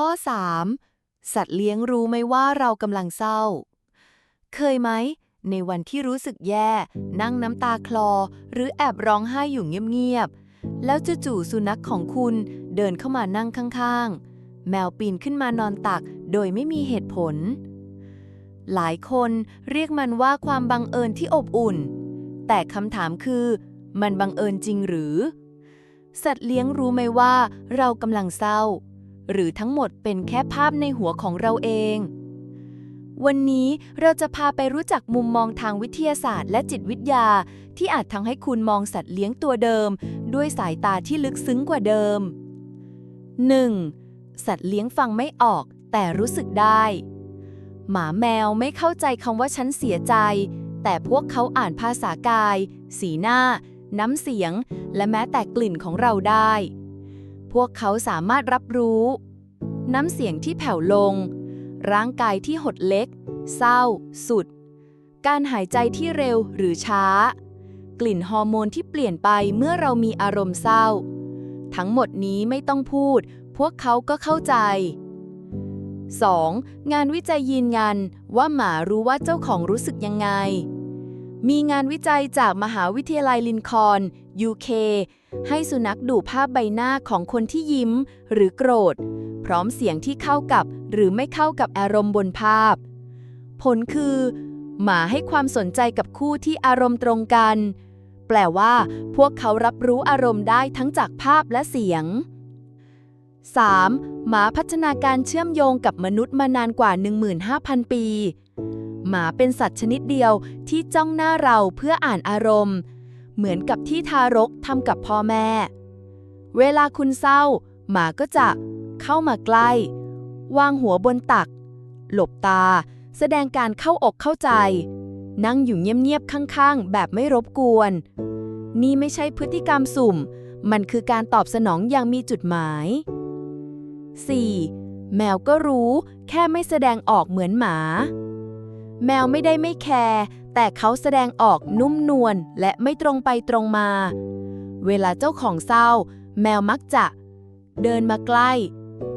ข้อ 3. สัตว์เลี้ยงรู้ไหมว่าเรากำลังเศร้า เคยไหม ในวันที่รู้สึกแย่ นั่งน้ำตาคลอ หรือแอบร้องไห้อยู่เงียบๆ แล้วจู่ๆสุนัขของคุณเดินเข้ามานั่งข้างๆ แมวปีนขึ้นมานอนตักโดยไม่มีเหตุผล หลายคนเรียกมันว่าความบังเอิญที่อบอุ่น แต่คำถามคือ มันบังเอิญจริงหรือ สัตว์เลี้ยงรู้ไหมว่าเรากำลังเศร้า หรือทั้งหมดเป็นแค่ภาพในหัวของเราเอง วันนี้เราจะพาไปรู้จักมุมมองทางวิทยาศาสตร์และจิตวิทยา ที่อาจทำให้คุณมองสัตว์เลี้ยงตัวเดิม ด้วยสายตาที่ลึกซึ้งกว่าเดิม 1. สัตว์เลี้ยงฟังไม่ออก แต่รู้สึกได้ หมาแมวไม่เข้าใจคำว่าฉันเสียใจ แต่พวกเขาอ่านภาษากาย สีหน้า น้ำเสียง และแม้แต่กลิ่นของเราได้ พวกเขาสามารถรับรู้ น้ำเสียงที่แผ่วลง ร่างกายที่หดเล็ก เศร้า สุด การหายใจที่เร็วหรือช้า กลิ่นฮอร์โมนที่เปลี่ยนไปเมื่อเรามีอารมณ์เศร้า ทั้งหมดนี้ไม่ต้องพูด พวกเขาก็เข้าใจ 2. งานวิจัยยืนยันว่าหมารู้ว่าเจ้าของรู้สึกยังไง มีงานวิจัยจากมหาวิทยาลัยลินคอน UK ให้สุนัขดูภาพใบหน้าของคนที่ยิ้มหรือโกรธ พร้อมเสียงที่เข้ากับหรือไม่เข้ากับอารมณ์บนภาพ ผลคือ หมาให้ความสนใจกับคู่ที่อารมณ์ตรงกัน แปลว่า พวกเขารับรู้อารมณ์ได้ทั้งจากภาพและเสียง 3. หมาพัฒนาการเชื่อมโยงกับมนุษย์มานานกว่า 15,000 ปี หมาเป็นสัตว์ชนิดเดียวที่จ้องหน้าเราเพื่ออ่านอารมณ์ เหมือนกับที่ทารกทำกับพ่อแม่ เวลาคุณเศร้า หมาก็จะเข้ามาใกล้ วางหัวบนตัก หลบตา แสดงการเข้าอกเข้าใจ นั่งอยู่เงียบๆข้างๆ แบบไม่รบกวน นี่ไม่ใช่พฤติกรรมสุ่ม มันคือการตอบสนองอย่างมีจุดหมาย 4. แมวก็รู้ แค่ไม่แสดงออกเหมือนหมา แมวไม่ได้ไม่แคร์ แต่เขาแสดงออกนุ่มนวลและไม่ตรงไปตรงมา เวลาเจ้าของเศร้า แมวมักจะ เดินมาใกล้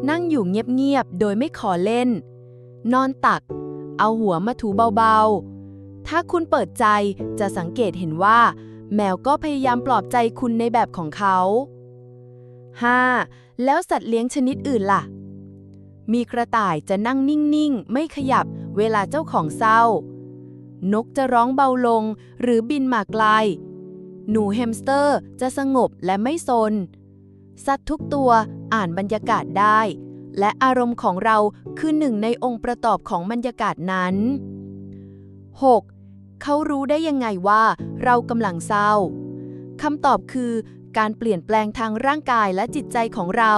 นั่งอยู่เงียบๆ โดยไม่ขอเล่น นอนตัก เอาหัวมาถูเบาๆ ถ้าคุณเปิดใจจะสังเกตเห็นว่า แมวก็พยายามปลอบใจคุณในแบบของเขา 5. แล้วสัตว์เลี้ยงชนิดอื่นล่ะ มีกระต่ายจะนั่งนิ่งๆ ไม่ขยับเวลาเจ้าของเศร้า นกจะร้องเบาลงหรือบินมาไกล หนูแฮมสเตอร์จะสงบและไม่ซน สัตว์ทุกตัวอ่านบรรยากาศได้ และอารมณ์ของเราคือหนึ่งในองค์ประกอบของบรรยากาศนั้น 6. เขารู้ได้ยังไงว่าเรากำลังเศร้าคำตอบคือการเปลี่ยนแปลงทางร่างกายและจิตใจของเรา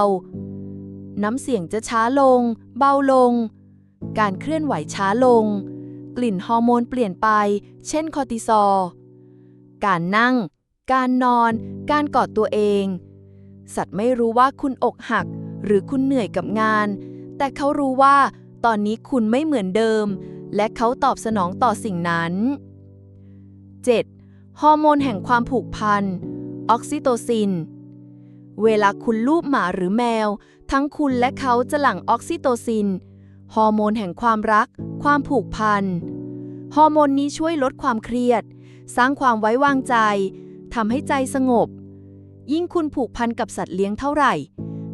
น้ำเสียงจะช้าลง เบาลง การเคลื่อนไหวช้าลง กลิ่นฮอร์โมนเปลี่ยนไป เช่นคอร์ติซอล การนั่ง การนอน การกอดตัวเอง สัตว์ไม่รู้ว่าคุณอกหัก หรือคุณเหนื่อยกับงาน แต่เขารู้ว่าตอนนี้คุณไม่เหมือนเดิม และเขาตอบสนองต่อสิ่งนั้น 7. ฮอร์โมนแห่งความผูกพัน ออกซิโตซิน เวลาคุณลูบหมาหรือแมว ทั้งคุณและเขาจะหลั่งออกซิโตซิน ฮอร์โมนแห่งความรัก ความผูกพัน ฮอร์โมนนี้ช่วยลดความเครียด สร้างความไว้วางใจ ทำให้ใจสงบ ยิ่งคุณผูกพันกับสัตว์เลี้ยงเท่าไหร่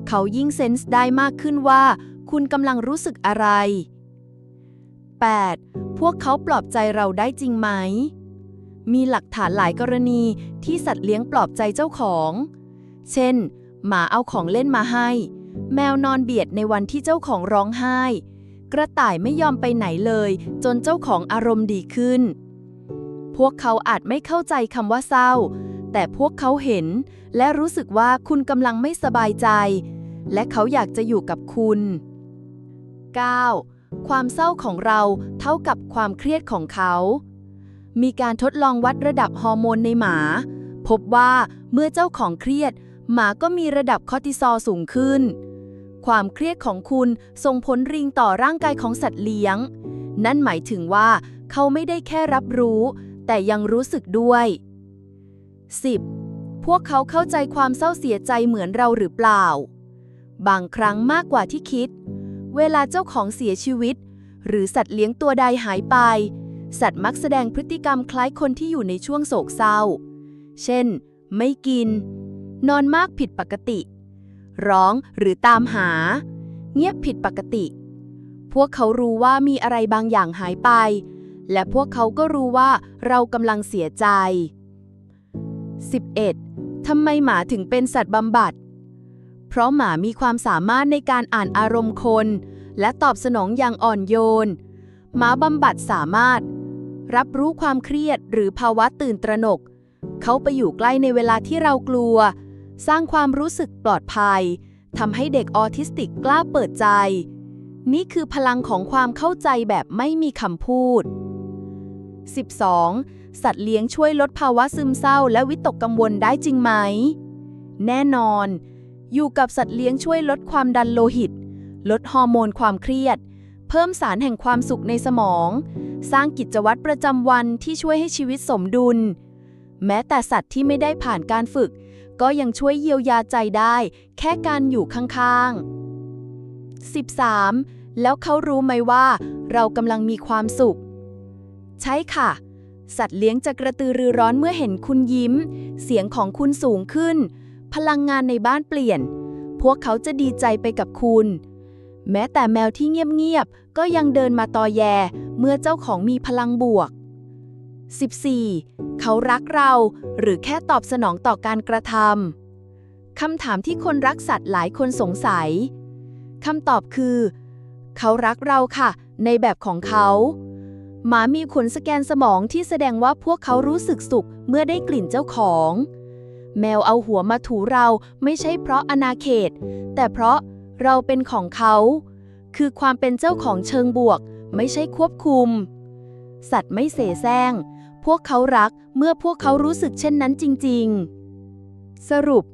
เขายิ่งเซนส์ได้มากขึ้นว่า คุณกำลังรู้สึกอะไร 8. พวกเขาปลอบใจเราได้จริงไหม มีหลักฐานหลายกรณีที่สัตว์เลี้ยงปลอบใจเจ้าของ เช่น หมาเอาของเล่นมาให้ แมวนอนเบียดในวันที่เจ้าของร้องไห้ กระต่ายไม่ยอมไปไหนเลย จนเจ้าของอารมณ์ดีขึ้น พวกเขาอาจไม่เข้าใจคำว่าเศร้า แต่พวกเขาเห็น และรู้สึกว่าคุณกำลังไม่สบายใจ และเขาอยากจะอยู่กับคุณ 9. ความเศร้าของเราเท่ากับความเครียดของเขา มีการทดลองวัดระดับฮอร์โมนในหมา พบว่าเมื่อเจ้าของเครียด หมาก็มีระดับคอร์ติซอลสูงขึ้น ความเครียดของคุณส่งผลริงต่อร่างกายของสัตว์เลี้ยง นั่นหมายถึงว่า เขาไม่ได้แค่รับรู้ แต่ยังรู้สึกด้วย 10. พวกเขาเข้าใจความเศร้าเสียใจเหมือนเราหรือเปล่า บางครั้งมากกว่าที่คิด เวลาเจ้าของเสียชีวิต หรือสัตว์เลี้ยงตัวใดหายไป สัตว์มักแสดงพฤติกรรมคล้ายคนที่อยู่ในช่วงโศกเศร้า เช่น ไม่กิน นอนมากผิดปกติ ร้องหรือตามหา เงียบผิดปกติ พวกเขารู้ว่ามีอะไรบางอย่างหายไป และพวกเขาก็รู้ว่าเรากำลังเสียใจ 11. ทำไมหมาถึงเป็นสัตว์บำบัด เพราะหมามีความสามารถในการอ่านอารมณ์คน และตอบสนองอย่างอ่อนโยน หมาบำบัดสามารถ รับรู้ความเครียดหรือภาวะตื่นตระหนก เขาไปอยู่ใกล้ในเวลาที่เรากลัว สร้างความรู้สึกปลอดภัยทำให้เด็กออทิสติกกล้าเปิดใจ นี่คือพลังของความเข้าใจแบบไม่มีคำพูด 12. สัตว์เลี้ยงช่วยลดภาวะซึมเศร้าและวิตกกังวลได้จริงไหม แน่นอน อยู่กับสัตว์เลี้ยงช่วยลดความดันโลหิต ลดฮอร์โมนความเครียด เพิ่มสารแห่งความสุขในสมอง สร้างกิจวัตรประจำวันที่ช่วยให้ชีวิตสมดุล แม้แต่สัตว์ที่ไม่ได้ผ่านการฝึก ก็ยังช่วยเยียวยาใจได้ แค่การอยู่ข้างๆ 13. แล้วเขารู้ไหมว่า เรากำลังมีความสุข ใช่ค่ะ สัตว์เลี้ยงจะกระตือรือร้อนเมื่อเห็นคุณยิ้ม เสียงของคุณสูงขึ้น พลังงานในบ้านเปลี่ยน พวกเขาจะดีใจไปกับคุณ แม้แต่แมวที่เงียบๆก็ยังเดินมาตอแย เมื่อเจ้าของมีพลังบวก 14. เขารักเราหรือแค่ตอบสนองต่อการกระทำคำถามที่คนรักสัตว์หลายคนสงสัยคำตอบคือ เขารักเราค่ะ ในแบบของเขา หมามีขนสแกนสมองที่แสดงว่าพวกเขารู้สึกสุขเมื่อได้กลิ่นเจ้าของ แมวเอาหัวมาถูเราไม่ใช่เพราะอนาเขต แต่เพราะเราเป็นของเขา คือความเป็นเจ้าของเชิงบวก ไม่ใช่ควบคุม สัตว์ไม่เสแสร้ง พวกเขารักเมื่อพวกเขารู้สึกเช่นนั้นจริง ๆ สรุป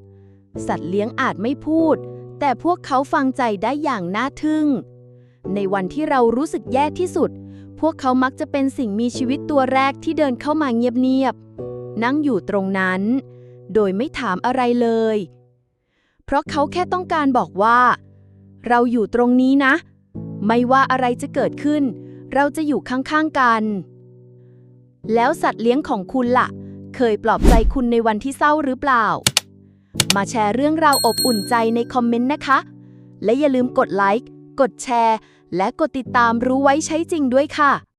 สัตว์เลี้ยงอาจไม่พูด แต่พวกเขาฟังใจได้อย่างน่าทึ่ง ในวันที่เรารู้สึกแย่ที่สุด พวกเขามักจะเป็นสิ่งมีชีวิตตัวแรกที่เดินเข้ามาเงียบๆนั่งอยู่ตรงนั้น โดยไม่ถามอะไรเลย เพราะเขาแค่ต้องการบอกว่า เราอยู่ตรงนี้นะ ไม่ว่าอะไรจะเกิดขึ้น เราจะอยู่ข้างๆกัน แล้วสัตว์เลี้ยงของคุณล่ะ เคยปลอบใจคุณในวันที่เศร้าหรือเปล่า มาแชร์เรื่องราวอบอุ่นใจในคอมเมนต์นะคะ และอย่าลืมกดไลค์ กดแชร์ และกดติดตามรู้ไว้ใช้จริงด้วยค่ะ